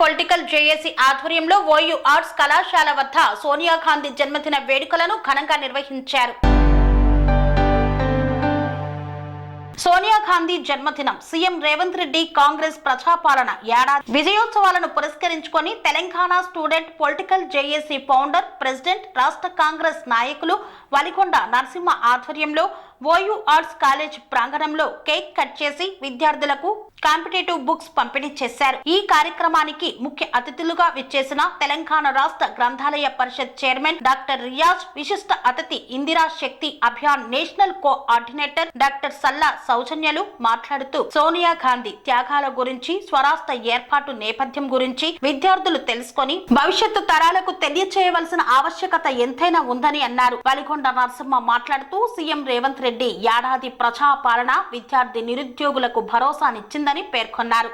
Political JAC ఆధ్వర్యంలో OU arts కళాశాల వద్ద సోనియా గాంధీ జన్మదిన వేడుకలను ఘనంగా నిర్వహించారు. సోనియా గాంధీ జన్మదినం సీఎం రేవంత్ రెడ్డి కాంగ్రెస్ ప్రజాపాలన ఏడాది. విజయోత్సవాలను పురస్కరించుకొని Telangana student political JAC founder president రాష్ట్ర కాంగ్రెస్ నాయకులు వలికొండ నరసింహ ఆధ్వర్యంలో ఓయూ ఆర్ట్స్ కాలేజ్ ప్రాంగణంలో కేక్ కట్ చేసి విద్యార్థులకు కాంపిటేటివ్ బుక్స్ పంపిణీ చేశారు. ఈ కార్యక్రమానికి ముఖ్య అతిథులుగా విచ్చేసిన తెలంగాణ రాష్ట్ర గ్రంథాలయ పరిషత్ చైర్మన్ డాక్టర్ రియాజ్ విశిష్ట అతిథి Indira Shakti Abhiyan national coordinator doctor Salla సౌజన్యలు మాట్లాడుతూ సోనియా గాంధీ త్యాగాల గురించి స్వరాష్ట్ర ఏర్పాటు నేపథ్యం గురించి విద్యార్థులు తెలుసుకొని భవిష్యత్తు తరాలకు తెలియచేయవలసిన ఆవశ్యకత ఎంతైనా ఉందని అన్నారు. వలిగొండ నరసింహ మాట్లాడుతూ సీఎం రేవంత్ రెడ్డి రెడ్డి. ఏడాది ప్రజాపాలన విద్యార్థి నిరుద్యోగులకు భరోసానిచ్చిందని పేర్కొన్నారు.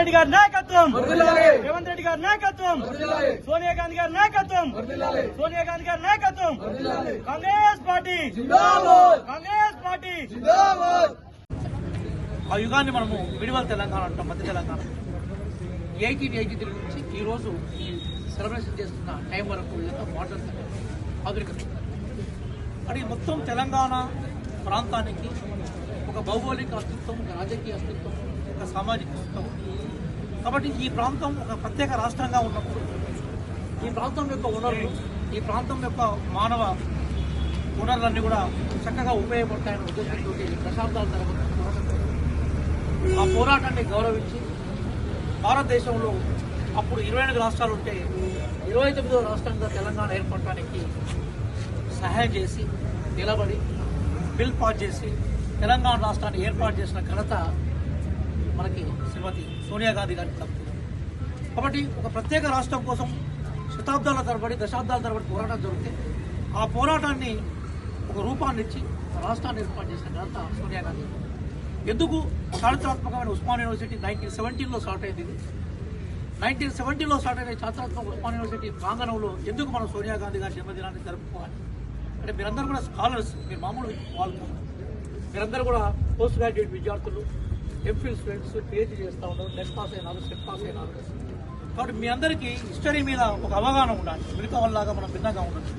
రెడ్డి గారి నాయకత్వం. రేవంత్ రెడ్డి గారి నాయకత్వం. సోనియా గాంధీ గారి నాయకత్వం. సోనియా గాంధీ గారి నాయకత్వం. కాంగ్రెస్ పార్టీ. కాంగ్రెస్ పార్టీ. ఆ యుగాన్ని మనము విడివల్ తెలంగాణ అంటాం మధ్య తెలంగాణ. ఎయిటీన్ ఎయిటీ త్రీ నుంచి ఈ రోజు సెలబ్రేషన్ చేస్తున్న టైం వరకు మోడర్న్ ఆధునికత. అంటే ఈ మొత్తం తెలంగాణ ప్రాంతానికి ఒక భౌగోళిక అస్తిత్వం ఒక రాజకీయ అస్తిత్వం ఒక సామాజిక సూత్రం కాబట్టి ఈ ప్రాంతం ఒక ప్రత్యేక రాష్ట్రంగా ఉన్నప్పుడు ఈ ప్రాంతం యొక్క వనరులు ఈ ప్రాంతం యొక్క మానవ వనరులన్నీ కూడా చక్కగా ఉపయోగపడతాయని ఉద్దేశంతో దశాబ్దాల తరబడి ఆ పోరాటాన్ని గౌరవించి భారతదేశంలో అప్పుడు ఇరవై ఎనిమిది రాష్ట్రాలు ఉంటే ఇరవై తొమ్మిదో రాష్ట్రంగా తెలంగాణ ఏర్పడటానికి సహాయం చేసి నిలబడి బిల్ పాస్ చేసి తెలంగాణ రాష్ట్రాన్ని ఏర్పాటు చేసిన ఘనత మనకి శ్రీమతి సోనియా గాంధీ గారికి దక్కుతుంది కాబట్టి ఒక ప్రత్యేక రాష్ట్రం కోసం శతాబ్దాల తరబడి దశాబ్దాల తరబడి పోరాటం జరిగితే ఆ పోరాటాన్ని ఒక రూపాన్ని ఇచ్చి రాష్ట్రాన్ని ఏర్పాటు చేసిన ఘనత సోనియా గాంధీ. ఎందుకు? చారిత్రాత్మకమైన ఉస్మాన్ యూనివర్సిటీ నైన్టీన్ సెవెంటీన్లో స్టార్ట్ అయింది ఇది. నైన్టీన్ సెవెంటీలో స్టార్ట్ అయిన చారిత్రాత్మక ఉస్మాన్ యూనివర్సిటీ ప్రాంగణంలో ఎందుకు మనం సోనియా గాంధీ గారి జన్మదినాన్ని జరుపుకోవాలి? అంటే మీరందరూ కూడా స్కాలర్స్ మీరు మామూలు వాళ్ళు మీరందరూ కూడా పోస్ట్ గ్రాడ్యుయేట్ విద్యార్థులు ఎంఫిల్ స్టూడెంట్స్ పిహెచ్డీ చేస్తూ ఉన్నారు నెట్ పాస్ అయినారు సెట్ పాస్ అయినారు కాబట్టి మీ అందరికీ హిస్టరీ మీద ఒక అవగాహన ఉండాలి. మిగతా వాళ్ళలాగా మనం భిన్నంగా ఉండాలి.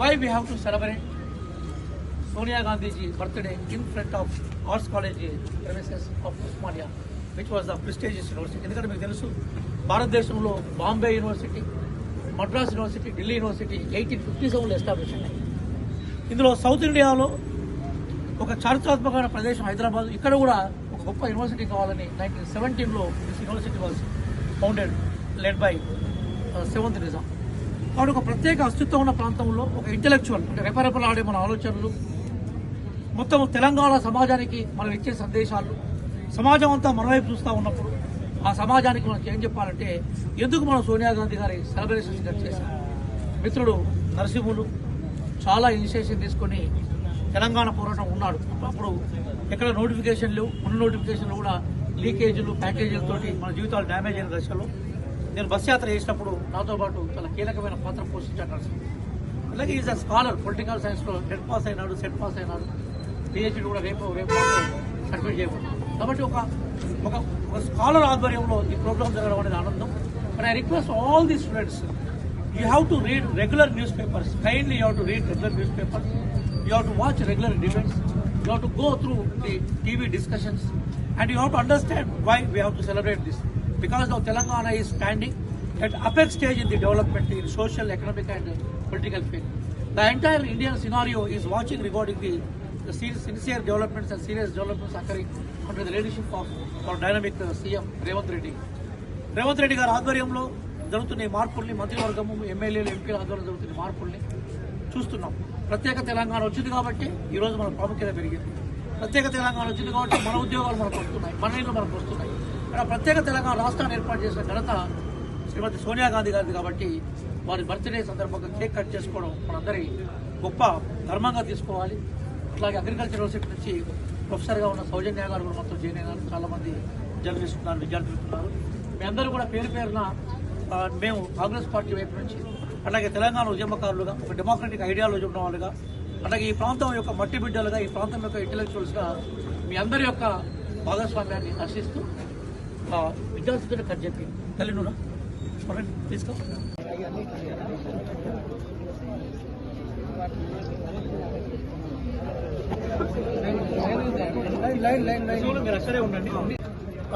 Why we have to celebrate Sonia Gandhiji birthday in front of arts college premises of Osmania which was the prestigious university ఎందుకంటే మీకు తెలుసు భారతదేశంలో Bombay university Madras university Delhi university eighteen fifty సెవెన్లో ఎస్టాబ్లిష్ అయ్యాయి ఇందులో సౌత్ ఇండియాలో ఒక చారిత్రాత్మకమైన ప్రదేశం హైదరాబాద్. ఇక్కడ కూడా గొప్ప యూనివర్సిటీ కావాలని నైన్టీన్ సెవెంటీన్లో this university was founded led by seventh Nizam కాబట్టి ఒక ప్రత్యేక అస్తిత్వం ఉన్న ప్రాంతంలో ఒక ఇంటలెక్చువల్ అంటే రెపరెపలాడే మన ఆలోచనలు మొత్తం తెలంగాణ సమాజానికి మనం ఇచ్చే సందేశాలు సమాజం అంతా మన వైపు చూస్తూ ఉన్నప్పుడు ఆ సమాజానికి మనకి ఏం చెప్పాలంటే ఎందుకు మనం సోనియా గాంధీ గారి సెలబ్రేషన్స్ చేశాం మిత్రుడు నరసింహులు చాలా ఇనిషియేషన్ తీసుకొని తెలంగాణ పోరాటం ఉన్నాడు. అప్పుడు ఎక్కడ నోటిఫికేషన్లు ఉన్న నోటిఫికేషన్లు కూడా లీకేజీలు ప్యాకేజీలతోటి మన జీవితాలు డ్యామేజ్ అయిన దశలో నేను బస్ యాత్ర చేసినప్పుడు నాతో పాటు చాలా కీలకమైన పాత్ర పోషించాడు నరసింహులు అలాగే ఈజ్ అ స్కాలర్ పొలిటికల్ సైన్స్లో నెట్ పాస్ అయినాడు సెట్ పాస్ అయినాడు. పిహెచ్డి కూడా రేపు రేపు సర్టిఫికేట్ చేయబోతున్నాడు. కాబట్టి ఒక ఒక ఒక స్కాలర్ ఆధ్వర్యంలో ఈ ప్రోగ్రామ్ జరగడం అనేది ఆనందం. But I request all the students you have to read regular newspapers kindly you have to read regular newspapers you have to watch regular debates you have to go through the TV discussions and you have to understand why we have to celebrate this because of Telangana is standing at apex stage in the development in social, economic and political field. The entire Indian scenario is watching regarding the, the se- sincere developments and serious developments occurring under the leadership of our dynamic uh, CM Revanth Reddy. Revanth Reddy గారి ఆధ్వర్యంలో జరుగుతున్న ఈ మార్పుల్ని మంత్రివర్గము ఎమ్మెల్యేలు ఎంపీల ఆధ్వర్యంలో జరుగుతున్న ఈ మార్పుల్ని చూస్తున్నాం ప్రత్యేక తెలంగాణ వచ్చింది కాబట్టి ఈరోజు మన ప్రాముఖ్యత పెరిగింది. ప్రత్యేక తెలంగాణ వచ్చింది కాబట్టి మన ఉద్యోగాలు మనకు వస్తున్నాయి మన ఇల్లు మనకు వస్తున్నాయి. ఇక్కడ ప్రత్యేక తెలంగాణ రాష్ట్రాన్ని ఏర్పాటు చేసిన ఘనత శ్రీమతి సోనియా గాంధీ గారిది కాబట్టి వారి బర్త్డే సందర్భంగా కేక్ కట్ చేసుకోవడం మనందరి గొప్ప ధర్మంగా తీసుకోవాలి. అట్లాగే అగ్రికల్చర్ యూనివర్సిటీ నుంచి ప్రొఫెసర్గా ఉన్న సౌజన్య గారు కూడా మొత్తం జాయిన్ అయినారు. చాలామంది జర్నలిస్ట్ ఉన్నారు విద్యార్థులు ఉన్నారు. మీ అందరూ కూడా పేరు పేరున మేము కాంగ్రెస్ పార్టీ వైపు నుంచి అలాగే తెలంగాణ ఉద్యమకారులుగా ఒక డెమోక్రటిక్ ఐడియాలజీ ఉన్న వాళ్ళుగా అలాగే ఈ ప్రాంతం యొక్క మట్టి బిడ్డలుగా ఈ ప్రాంతం యొక్క ఇంటలెక్చువల్స్గా మీ అందరి యొక్క భాగస్వామ్యాన్ని దర్శిస్తూ ఆ, విద్యార్థులతో కట్ చెప్పి తల్లి నూరా? తీసుకో మీరు అక్కడే ఉండండి.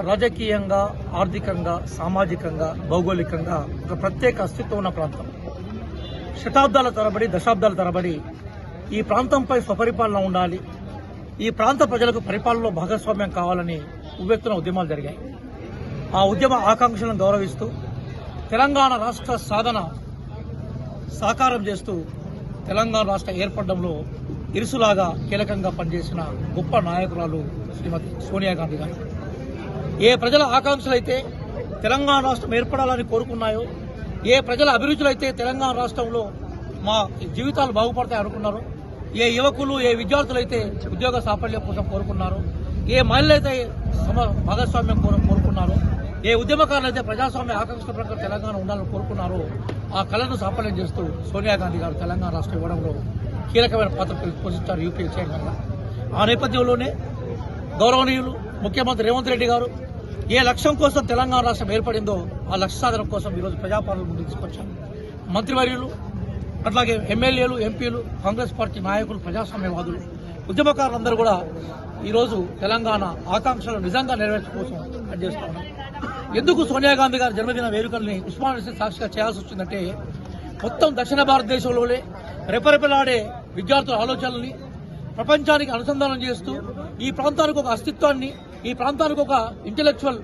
రాజకీయంగా ఆర్థికంగా సామాజికంగా భౌగోళికంగా ఒక ప్రత్యేక అస్తిత్వం ఉన్న ప్రాంతం. శతాబ్దాల తరబడి దశాబ్దాల తరబడి ఈ ప్రాంతంపై స్వపరిపాలన ఉండాలి. ఈ ప్రాంత ప్రజలకు పరిపాలనలో భాగస్వామ్యం కావాలని ఉవ్వెత్తున ఉద్యమాలు జరిగాయి. ఆ ఉద్యమ ఆకాంక్షలను గౌరవిస్తూ తెలంగాణ రాష్ట్ర సాధన సాకారం చేస్తూ తెలంగాణ రాష్ట్ర ఏర్పడడంలో ఇరుసులాగా కీలకంగా పనిచేసిన గొప్ప నాయకురాలు శ్రీమతి సోనియా గాంధీ గారు. ఏ ప్రజల ఆకాంక్షలైతే తెలంగాణ రాష్ట్రం ఏర్పడాలని కోరుకున్నాయో ఏ ప్రజల అభిరుచులు అయితే తెలంగాణ రాష్ట్రంలో మా జీవితాలు బాగుపడతాయి అనుకున్నారు ఏ యువకులు ఏ విద్యార్థులు అయితే ఉద్యోగ సాఫల్యం కోసం కోరుకున్నారు ఏ మహిళలైతే సమ భాగస్వామ్యం కోరు కోరుకున్నారో ఏ ఉద్యమకారులు అయితే ప్రజాస్వామ్య ఆకాంక్ష ప్రకారం తెలంగాణ ఉండాలని కోరుకున్నారో ఆ కళను సాఫల్యం చేస్తూ సోనియా గాంధీ గారు తెలంగాణ రాష్ట్రం ఇవ్వడంలో కీలకమైన పాత్ర పోషించారు యూపీఏ చైర్మన్గా. ఆ నేపథ్యంలోనే గౌరవనీయులు ముఖ్యమంత్రి రేవంత్ రెడ్డి గారు ఏ లక్ష్యం కోసం తెలంగాణ రాష్ట్రం ఏర్పడిందో ఆ లక్ష్య సాధన కోసం ఈరోజు ప్రజాపాలన ముందు తీసుకొచ్చాను మంత్రివర్యులు అట్లాగే ఎమ్మెల్యేలు ఎంపీలు కాంగ్రెస్ పార్టీ నాయకులు ప్రజాస్వామ్యవాదులు ఉద్యమకారులందరూ కూడా ఈరోజు తెలంగాణ ఆకాంక్షలు నిజంగా నెరవేర్చడం కోసం ఎందుకు సోనియా గాంధీ గారి జన్మదిన వేడుకల్ని ఉస్మానియా సాక్షిగా చేయాల్సి వచ్చిందంటే మొత్తం దక్షిణ భారతదేశంలోనే రెపరెపలాడే విద్యార్థుల ఆలోచనల్ని ప్రపంచానికి అనుసంధానం చేస్తూ ఈ ప్రాంతానికి ఒక అస్తిత్వాన్ని ఈ ప్రాంతానికి ఒక ఇంటెలెక్చువల్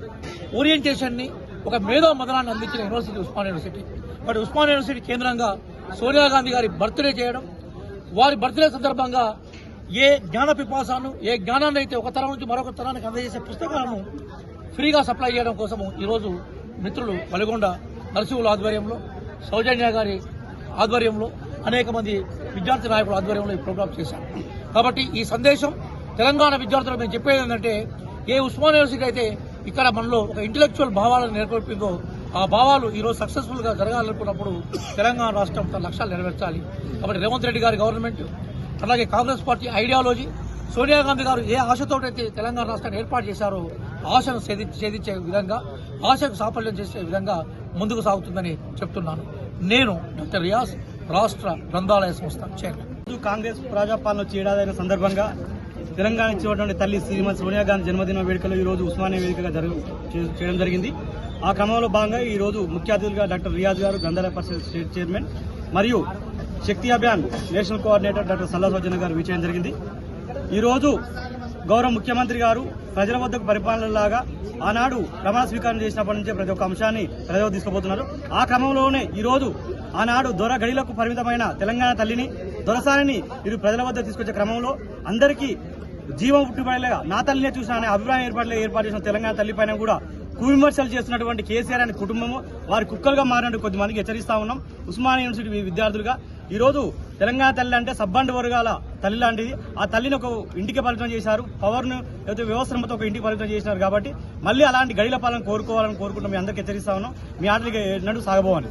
ఓరియంటేషన్ని ఒక మేధో మదనాన్ని అందించిన university Osman university but Osman university కేంద్రంగా సోనియా గాంధీ గారి బర్త్డే చేయడం వారి బర్త్డే సందర్భంగా ఏ జ్ఞాన పిపాసాను ఏ జ్ఞానాన్ని అయితే ఒక తరం నుంచి మరొక తరానికి అందజేసే పుస్తకాలను ఫ్రీగా సప్లై చేయడం కోసం ఈరోజు మిత్రులు వలిగొండ నరసింహుల ఆధ్వర్యంలో సౌజన్య గారి ఆధ్వర్యంలో అనేక మంది విద్యార్థి నాయకుల ఆధ్వర్యంలో ఈ ప్రోగ్రాం చేశారు. కాబట్టి ఈ సందేశం తెలంగాణ విద్యార్థులకు మేము చెప్పేది ఏంటంటే ఏ ఉస్మాన్ యూనివర్సిటీ అయితే ఇక్కడ మనలో ఒక ఇంటలెక్చువల్ భావాలను నెలకొల్పిందో ఆ భావాలు ఈరోజు సక్సెస్ఫుల్గా జరగాలనుకున్నప్పుడు తెలంగాణ రాష్ట్రం తన లక్ష్యాలు నెరవేర్చాలి. కాబట్టి రేవంత్ రెడ్డి గారి గవర్నమెంట్ అలాగే కాంగ్రెస్ పార్టీ ఐడియాలజీ సోనియా గాంధీ గారు ఏ ఆశతోటైతే తెలంగాణ రాష్ట్రాన్ని ఏర్పాటు చేశారో ఆశను ఛేదించే విధంగా ఆశకు సాఫల్యం చేసే విధంగా ముందుకు సాగుతుందని చెప్తున్నాను. నేను డాక్టర్ రియాజ్ రాష్ట్ర గ్రంథాలయ సంస్థ చైర్మన్. కాంగ్రెస్ ప్రజాపాలన వచ్చి ఏడాదైన సందర్భంగా తెలంగాణ ఇచ్చినటువంటి తల్లి శ్రీమతి సోనియా గాంధీ జన్మదిన వేడుకలు ఈ రోజు ఉస్మానియా వేదికగా జరుగు చేయడం జరిగింది. ఆ క్రమంలో భాగంగా ఈ రోజు ముఖ్య అతిథులుగా డాక్టర్ రియాజ్ గారు గ్రంథాలయ పరిషత్ స్టేట్ చైర్మన్ మరియు Shakti Abhiyan national coordinator doctor Salla Sojana గారు విజయం జరిగింది. ఈ రోజు గౌరవ ముఖ్యమంత్రి గారు ప్రజల వద్దకు పరిపాలనలాగా ఆనాడు ప్రమాణ స్వీకారం చేసినప్పటి నుంచే ప్రతి ఒక్క అంశాన్ని ప్రజలకు తీసుకుపోతున్నారు. ఆ క్రమంలోనే ఈ రోజు ఆనాడు దొర గడిలకు పరిమితమైన తెలంగాణ తల్లిని దొరసానిని ఇరు ప్రజల వద్ద తీసుకొచ్చే క్రమంలో అందరికీ జీవం పుట్టిపడలేగా నా తల్లినే చూసిన అనే అభిప్రాయం ఏర్పాటు ఏర్పాటు చేసిన తెలంగాణ తల్లి పైన కూడా కువిమర్శలు చేస్తున్నటువంటి కేసీఆర్ అనే కుటుంబము వారి కుక్కలుగా మారినట్టు కొద్దిమందికి హెచ్చరిస్తా ఉన్నాం. ఉస్మానియా యూనివర్సిటీ విద్యార్థులుగా. ఈరోజు తెలంగాణ తల్లి అంటే సబ్బండ్ వర్గాల తల్లి లాంటిది. ఆ తల్లిని ఒక ఇంటికి పరిమితం చేశారు. పవర్ను లేకపోతే వ్యవస్థ మొత్తం ఒక ఇంటికి పరిమితం చేశారు కాబట్టి మళ్ళీ అలాంటి గడిల పాలన కోరుకోవాలని కోరుకుంటూ మీ అందరికీ హెచ్చరిస్తా ఉన్నాం. మీ ఆటలకి నడు సాగబోవాలి.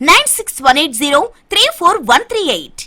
Nine six one eight zero three four one three eight